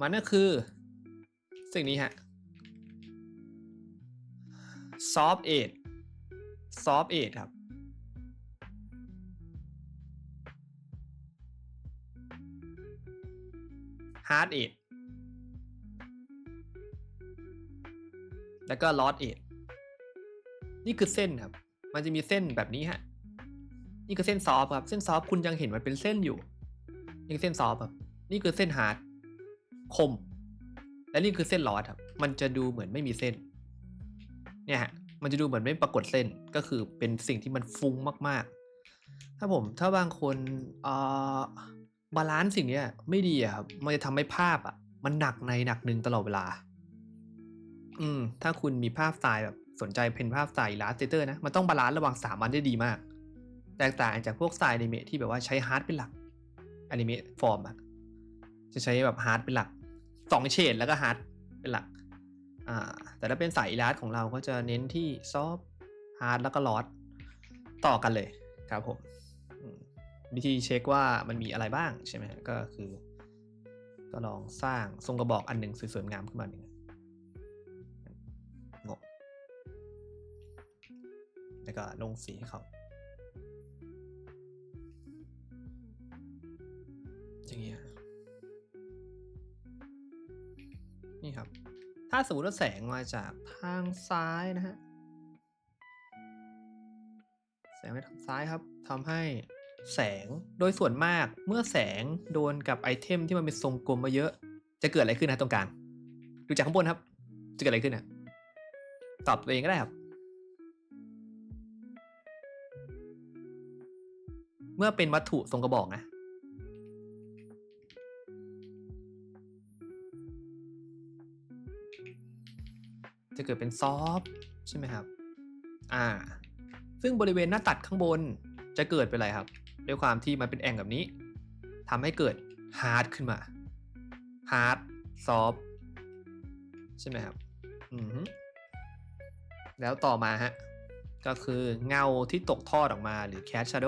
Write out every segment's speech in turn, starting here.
มันก็คือ สิ่งนี้ฮะ soft aid soft aid ครับ hard aid แล้วก็ lost aid นี่คือเส้นครับ มันจะมีเส้นแบบนี้ฮะ นี่คือเส้นซอฟครับ เส้นซอฟคุณยังเห็นมันเป็นเส้นอยู่ นี่คือเส้นซอฟครับ นี่คือเส้นฮาร์ด คม และนี่คือเส้นลอดครับ มันจะดูเหมือนไม่มีเส้น เนี่ยฮะ มันจะดูเหมือนไม่ปรากฏเส้น ก็คือเป็นสิ่งที่มันฟุ้งมาก ๆ ถ้าผม ถ้าบางคนเอ่อบาลานซ์สิ่งนี้ไม่ดีอะครับ มันจะทำให้ภาพอะมันหนักในหนักหนึ่งตลอดเวลา อืม ถ้าคุณมีภาพสไตล์แบบสนใจเพนภาพสไตล์ Illustrator นะ มันต้องบาลานซ์ระหว่างสามอันได้ดีมาก แตกต่างจากพวกสไตล์อนิเมะที่แบบว่าใช้ฮาร์ดเป็นหลักอนิเมะฟอร์มอะจะใช้แบบฮาร์ดเป็นหลัก สองเฉดแล้วก็ฮาร์ดเป็นหลัก อ่า แต่ถ้าเป็นสายอีลาสของเราก็จะเน้นที่ซอฟฮาร์ดแล้วก็ลอดต่อกันเลยครับผมวิธีเช็คว่ามันมีอะไรบ้างใช่ไหมก็คือ ก็ลองสร้างทรงกระบอกอันหนึ่งสวยๆงามขึ้นมาหนึ่งงบแล้วก็ลงสีให้เขาอย่างเงี้ย นี่ครับ ถ้าสมมติว่าแสงมาจากทางซ้ายนะฮะ แสงไปทางซ้ายครับทำให้แสงโดยส่วนมากเมื่อแสงโดนกับไอเทมที่มันเป็นทรงกลมมาเยอะ จะเกิดอะไรขึ้นนะตรงกลางดูจากข้างบนครับ จะเกิดอะไรขึ้นนะตอบตัวเองก็ได้ครับ เมื่อเป็นวัตถุทรงกระบอกนะ จะเกิดเป็นซอฟใช่ไหมครับ อ่า ซึ่งบริเวณหน้าตัดข้างบนจะเกิดเป็นอะไรครับ ด้วยความที่มันเป็นแอ่งแบบนี้ทำให้เกิดฮาร์ดขึ้นมาฮาร์ดซอฟใช่ไหมครับ อือฮึแล้วต่อมาฮะ ก็คือเงาที่ตกทอดออกมาหรือแคชช a โด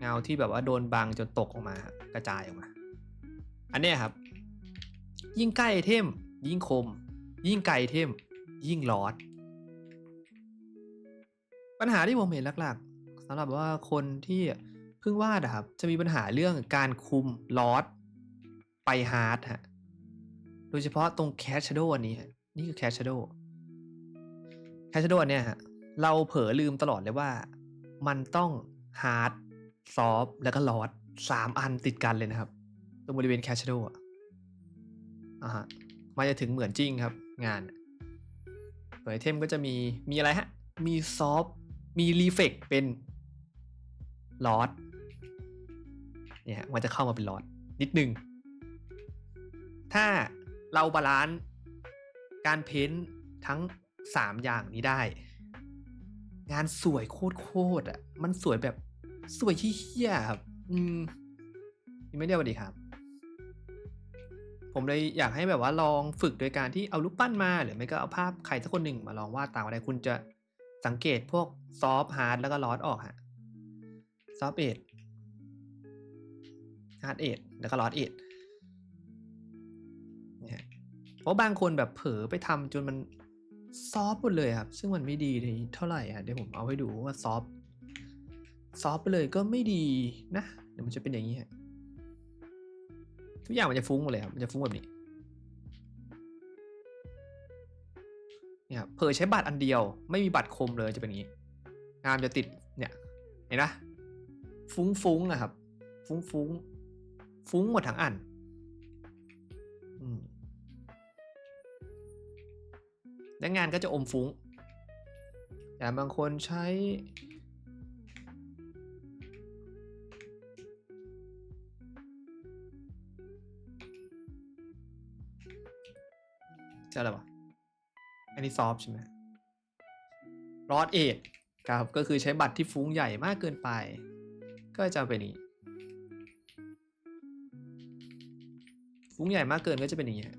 เงาที่แบบว่าโดนบังจนตกออกมากระจายออกมา อันนี้ครับ ยิ่งใกล้ไอเทมยิ่งคม ยิ่งไกลเทมยิ่งลอดปัญหาที่ผมเห็นหลักๆสำหรับว่าคนที่เพิ่งวาดอะครับ จะมีปัญหาเรื่องการคุมลอดไปฮาร์ดฮะโดยเฉพาะตรงแคชชโดอันนี้นี่คือแคชช a โดแคชชโดอันเนี้ยฮะเราเผลอลืมตลอดเลยว่า มันต้องฮาร์ดซอฟแล้วก็ลอดสามอันติดกันเลยนะครับ ตรงบริเวณแคชชโดอะอ่าฮะมันจะถึงเหมือนจริงครับ งานตัวไอเทมก็จะมีมีอะไรฮะ มีซอฟมีรีเฟกเป็นลอดเนี่ยฮะมันจะเข้ามาเป็นลอดนิดนึง ถ้าเราบาลานซ์การเพ้นท์ทั้งสามอย่างนี้ได้ งานสวยโคตรๆอะ มันสวยแบบสวยที่เฮี้ยครับ อืมไม่ได้สวัสดีครับ ผมเลยอยากให้แบบว่าลองฝึกโดยการที่เอารูปปั้นมา หรือไม่ก็เอาภาพใครสักคนหนึ่งมาลองวาดตามอะไรคุณจะสังเกตพวกซอฟฮาร์ดแล้วก็ลอดออกฮะซอฟเอ็ดฮาร์ดเอ็ดแล้วก็ลอดเอ็ดเนี่ยเพราะบางคนแบบเผลอไปทำจนมันซอฟหมดเลยครับ ซึ่งมันไม่ดีเลยเท่าไหร่ฮะเดี๋ยวผมเอาให้ดูว่าซอฟซอฟไปเลยก็ไม่ดีนะเดี๋ยวมันจะเป็นอย่างนี้ฮะ ทุกอย่างมันจะฟุ้งหมดเลยครับมันจะฟุ้งแบบนี้เนี่ยครับเผยใช้บัตรอันเดียว ไม่มีบัตรคมเลยจะเป็นอย่างนี้ งานจะติดเนี่ยเห็นนะฟุ้งฟุ้งๆอะครับ ฟุ้งฟุ้งฟุ้งหมดทั้งอันอืมและงานก็จะอมฟุ้งแต่บางคนใช้ ใช่อะไรวะอันนี้ซอฟใช่ไหมรอดเอทครับก็คือใช้บัตรที่ฟุ้งใหญ่มากเกินไป ก็จะเป็นนี้ ฟุ้งใหญ่มากเกินก็จะเป็นอย่างนี้ฮะ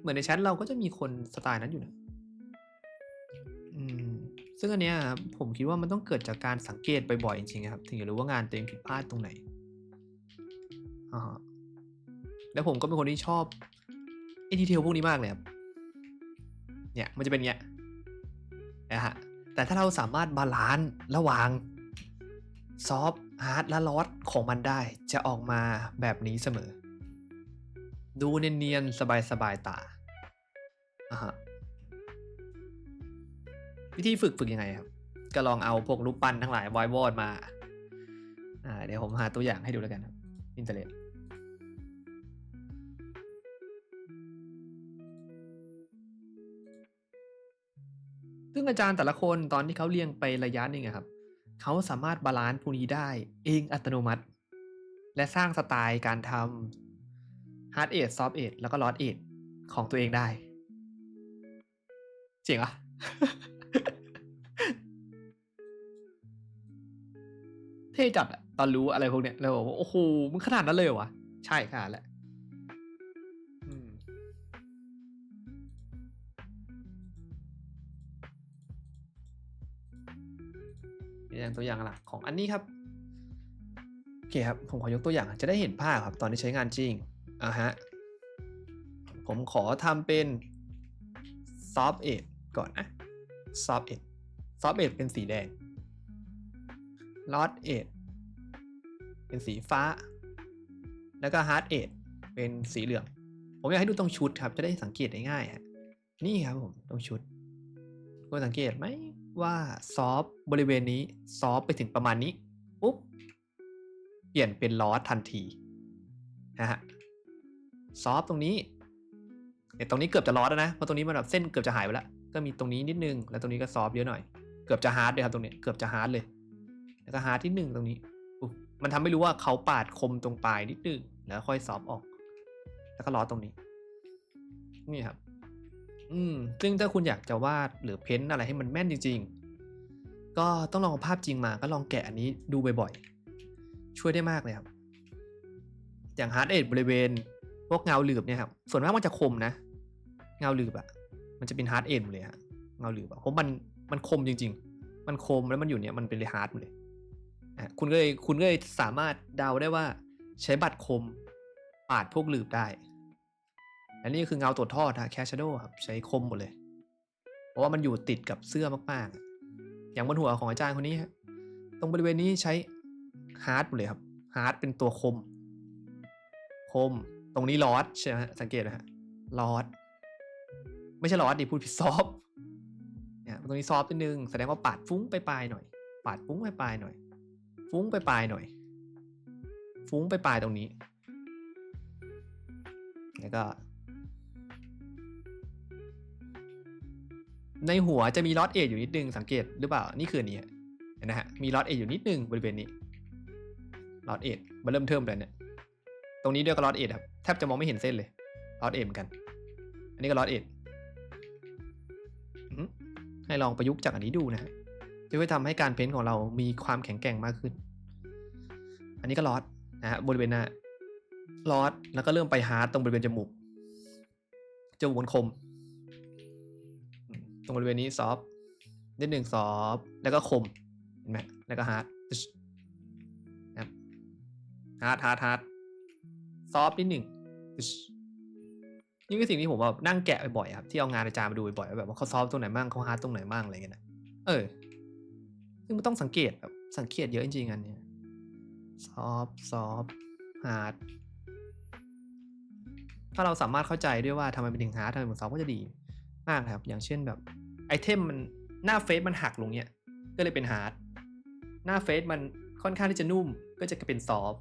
เหมือนในแชทเราก็จะมีคนสไตล์นั้นอยู่นะอืมซึ่งอันเนี้ยครับผมคิดว่ามันต้องเกิดจากการสังเกตบ่อยๆจริงๆครับ ถึงจะรู้ว่างานตัวเองผิดพลาดตรงไหนอ่าแล้วผมก็เป็นคนที่ชอบ ไอ้ดีเทลพวกนี้มากเลยครับ เนี่ยมันจะเป็นเงี้ยนะฮะ แต่ถ้าเราสามารถบาลานซ์ระหว่างซอฟต์ฮาร์ดและลอสของมันได้จะออกมาแบบนี้เสมอ ดูเนียนๆ สบายๆ ตาอะฮะวิธีฝึกฝึกยังไงครับ ก็ลองเอาพวกรูปปั้นทั้งหลายวอยวอดมา อ่า เดี๋ยวผมหาตัวอย่างให้ดูแล้วกันครับ อินเทอร์เน็ต ซึ่งอาจารย์แต่ละคนตอนที่เขาเรียงไประยะหนึ่งครับเขาสามารถบาลานซ์พวกนี้ได้เองอัตโนมัติ และสร้างสไตล์การทำ hard edge soft edge แล้วก็ lost edge ของตัวเองได้ เจ๋งอะเท่จัดอะตอนรู้อะไรพวกเนี้ยเราบอกว่าโอ้โหมึงขนาดนั้นเลยวะใช่ขนาดแหละ อย่างตัวอย่างหลักของอันนี้ครับโอเคครับผมขอยกตัวอย่างจะได้เห็นภาพครับตอนที่ใช้งานจริงอะฮะผมขอทำเป็น soft edge ก่อนนะ soft edge soft edge เป็นสีแดง lost edge เป็นสีฟ้า แล้วก็ hard edge เป็นสีเหลือง ผมอยากให้ดูตรงชุดครับ จะได้สังเกตได้ง่ายฮะนี่ครับผมตรงชุดคุณสังเกตไหม ว่าซอฟบริเวณนี้ซอฟไปถึงประมาณนี้ปุ๊บเปลี่ยนเป็นลอสทันทีนะฮะซอฟตรงนี้เนี่ยตรงนี้เกือบจะลอสแล้วนะเพราะตรงนี้มันแบบเส้นเกือบจะหายไปแล้วก็มีตรงนี้นิดนึงแล้วตรงนี้ก็ซอฟเยอะหน่อยเกือบจะฮาร์ดเลยครับตรงนี้เกือบจะฮาร์ดเลยแล้วก็ฮาร์ดที่หนึ่งตรงนี้มันทำให้รู้ว่าเขาปาดคมตรงปลายนิดนึงแล้วค่อยซอฟออก แล้วก็ลอสตรงนี้ นี่ครับ อืมซึ่งถ้าคุณอยากจะวาดหรือเพ้นท์อะไรให้มันแม่นจริง ๆ ก็ต้องลองภาพจริงมาก็ลองแกะอันนี้ดูบ่อยๆ ช่วยได้มากเลยครับ อย่างฮาร์ดเอ e บริเวณ พวกเงาหลืบเนี่ยครับ ส่วนมากมันจะคมนะ เงาหลืบอะมันจะเป็นฮาร์ดเอ e เลยฮะ เงาหลืบอะเพราะมันมันคมจริง ๆ มันคมแล้วมันอยู่เนี่ยมันเป็นเลยฮาร์ดเลยอะคุณก็เลยคุณก็เลยสามารถเดาได้ว่าใช้บัตรคมปาดพวกหลืบได้ อันนี้คือเงาตัวทอดฮะแคชโดครับใช้คมหมดเลย เพราะว่ามันอยู่ติดกับเสื้อมากๆ อย่างบนหัวของอาจารย์คนนี้ฮะตรงบริเวณนี้ใช้ฮาร์ดหมดเลยครับฮาร์ดเป็นตัวคม คม ตรงนี้ลอสใช่ไหมฮะสังเกตนะฮะลอสไม่ใช่ลอสดิพูดผิดซอฟเนี่ยตรงนี้ซอฟนิดนึงแสดงว่าปาดฟุ้งไปปลายหน่อย ปาดฟุ้งไปปลายหน่อย ฟุ้งไปปลายหน่อย ฟุ้งไปปลายตรงนี้ แล้วก็ ในหัวจะมีลอตเออยู่นิดนึงสังเกตหรือเปล่า นี่คือนี้เห็นนะฮะ มีลอตเออยู่นิดนึงบริเวณนี้ลอตเอมาเริ่มเทิมเลยเนี่ย ตรงนี้ด้วยก็ลอตเอครับ แทบจะมองไม่เห็นเส้นเลยลอตเอเหมือนกัน อันนี้ก็ลอตเอให้ลองประยุกต์จากอันนี้ดูนะฮะจะช่วยทำให้การเพ้นท์ของเรามีความแข็งแกร่งมากขึ้น อันนี้ก็ลอตนะฮะบริเวณหน้าลอตแล้วก็เริ่มไปฮาร์ดตรงบริเวณจมูกจมูกมันคม ตรงบริเวณนี้ซอฟนิดหนึ่งซอฟแล้วก็คมเห็นไหมแล้วก็ฮาร์ดนะครับฮาร์ดฮาร์ดฮาร์ดซอฟนิดหนึ่งนี่คือสิ่งที่ผมแบบนั่งแกะบ่อยๆครับที่เอางานอาจารย์มาดูบ่อยๆแบบว่าเขาซอฟตรงไหนบ้างเขาฮาร์ดตรงไหนบ้างอะไรเงี้ยนะเออซึ่งมันต้องสังเกตแบบสังเกตเยอะจริงๆอันเนี้ยซอฟซอฟฮาร์ดถ้าเราสามารถเข้าใจด้วยว่าทำไมเป็นถึงฮาร์ดทำไมถึงซอฟก็จะดี มากครับ อย่างเช่นแบบไอเทมมันหน้าเฟซมันหักลงเนี่ยก็เลยเป็นฮาร์ดหน้าเฟซมันค่อนข้างที่จะนุ่มก็จะเป็นซอฟ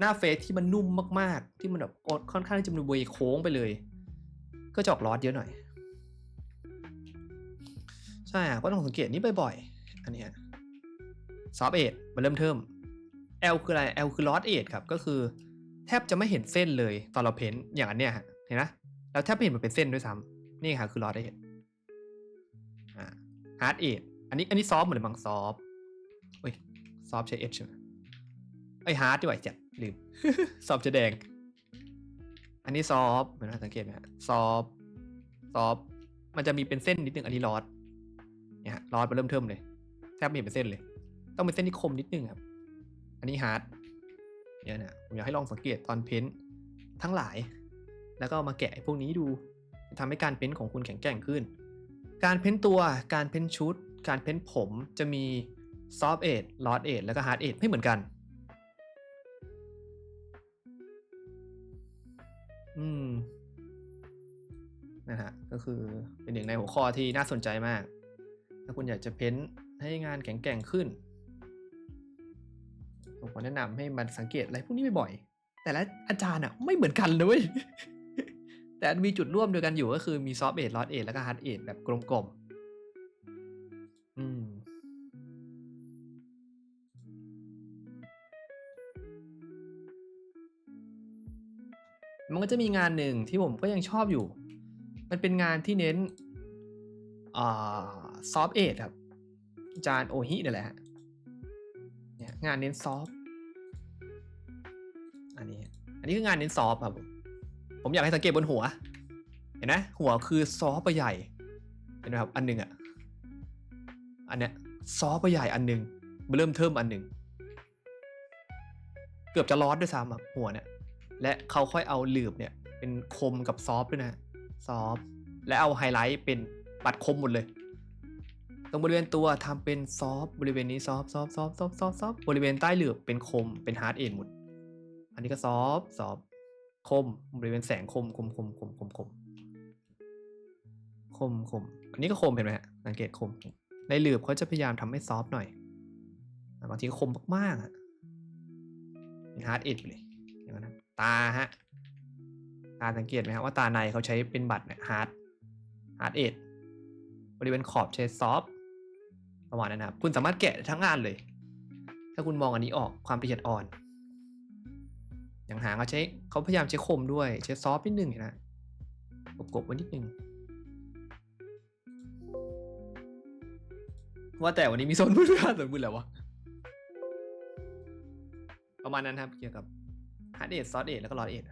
หน้าเฟซที่มันนุ่มมากๆ ที่มันแบบค่อนข้างที่จะมันเวยโค้งไปเลย ก็จะออกลอสเยอะหน่อย ใช่ก็ต้องสังเกตนี้บ่อยๆอันนี้ซอฟเอทมันเริ่มเทิม L คืออะไร L คือลอสเอทครับก็คือแทบจะไม่เห็นเส้นเลยตอนเราเพ้นอย่างอันเนี้ยเห็นนะเราแทบไม่เห็นมันเป็นเส้นด้วยซ้ำ นี่ค่ะคือลอได้เห็นอ่าฮาร์ดเอทอันนี้อันนี้ซอฟเหมือนบางซอฟเฮ้ยซอฟใช้เอชใช่ไหมไอฮาร์ดดีกว่าจัดลืมซอฟจะแดง อันนี้ซอฟเหมือนสังเกตไหมฮะซอฟซอฟมันจะมีเป็นเส้นนิดนึงอันนี้ลอดเนี่ยฮะลอดมาเริ่มเทิมเลยแทบไม่เห็นเป็นเส้นเลย ต้องเป็นเส้นที่คมนิดนึงครับ อันนี้ฮาร์ดเนี่ยนะผมอยากให้ลองสังเกตตอนเพ้นทั้งหลาย แล้วก็มาแกะพวกนี้ดู ทำให้การเพ้นท์ของคุณแข็งแกร่งขึ้น การเพ้นท์ตัว การเพ้นท์ชุด การเพ้นท์ผมจะมีซอฟต์เอ e ลอ d เอ e แล้วก็ฮาร์ดเอ e ไม่เหมือนกันอืมนะฮะก็คือเป็นหนึ่งในหัวข้อที่น่าสนใจมาก ถ้าคุณอยากจะเพ้นท์ให้งานแข็งแกร่งขึ้น ผมขอแนะนำให้มันสังเกตอะไรพวกนี้บ่อยๆแต่ละอาจารย์อะไม่เหมือนกันเลย แต่มีจุดร่วมเดียวกันอยู่ก็คือมีซอฟต์เอ e ลอ d เอ e แล้วก็ฮาร์ดเอ e แบบกลมๆ อืม มันก็จะมีงานหนึ่งที่ผมก็ยังชอบอยู่ มันเป็นงานที่เน้นอ่าซอฟต์เอ e ครับ จารย์โอฮินี่แหละฮะเนี่ยงานเน้นซอฟต์อันนี้ อันนี้คืองานเน้นซอฟต์ครับผม ผมอยากให้สังเกตบนหัว เห็นไหมหัวคือซอไปใหญ่ เห็นไหมครับ อันหนึ่งอะ อันเนี้ยซอไปใหญ่อันหนึ่งเริ่มเทิมอันหนึ่งเกือบจะลอดด้วยซ้ำอะหัวเนี่ย และเขาค่อยเอาหลืบเนี่ย เป็นคมกับซอฟด้วยนะซอฟและเอาไฮไลท์เป็นปัดคมหมดเลย ตรงบริเวณตัวทำเป็นซอฟบริเวณนี้ซอฟซอฟซอฟซอฟซอฟซอฟบริเวณใต้หลืบเป็นคมเป็นฮาร์ดเอ็นหมด อันนี้ก็ซอฟซอฟ คมบริเวณแสงคมคมคมคมคมคมคมคมอันนี้ก็คมเห็นไหมฮะสังเกตคม ในหลืบเขาจะพยายามทำให้ซอฟต์หน่อยบางทีก็คมมากๆอะเป็นฮาร์ดเอ็นไปเลยอย่างนั้นตาฮะตาสังเกตไหมครับว่าตาในเขาใช้เป็นบัตรเนี่ยฮาร์ดฮาร์ดเอ็ดบริเวณขอบใช้ซอฟต์ประมาณนั้นนะครับ คุณสามารถแกะทั้งงานเลย ถ้าคุณมองอันนี้ออกความละเอียดอ่อน อย่างหางเขาใช้เขาพยายามใช้คมด้วยใช้ซอฟนิดนึงนไหมกบๆไว้นิดนึงว่าแต่วันนี้มีโซนมืดด้วยโซนมืดแล้ววะประมาณนั้นครับเกี่ยวกับฮาร์ดเอทซอฟเอทแล้วก็ลอดเอท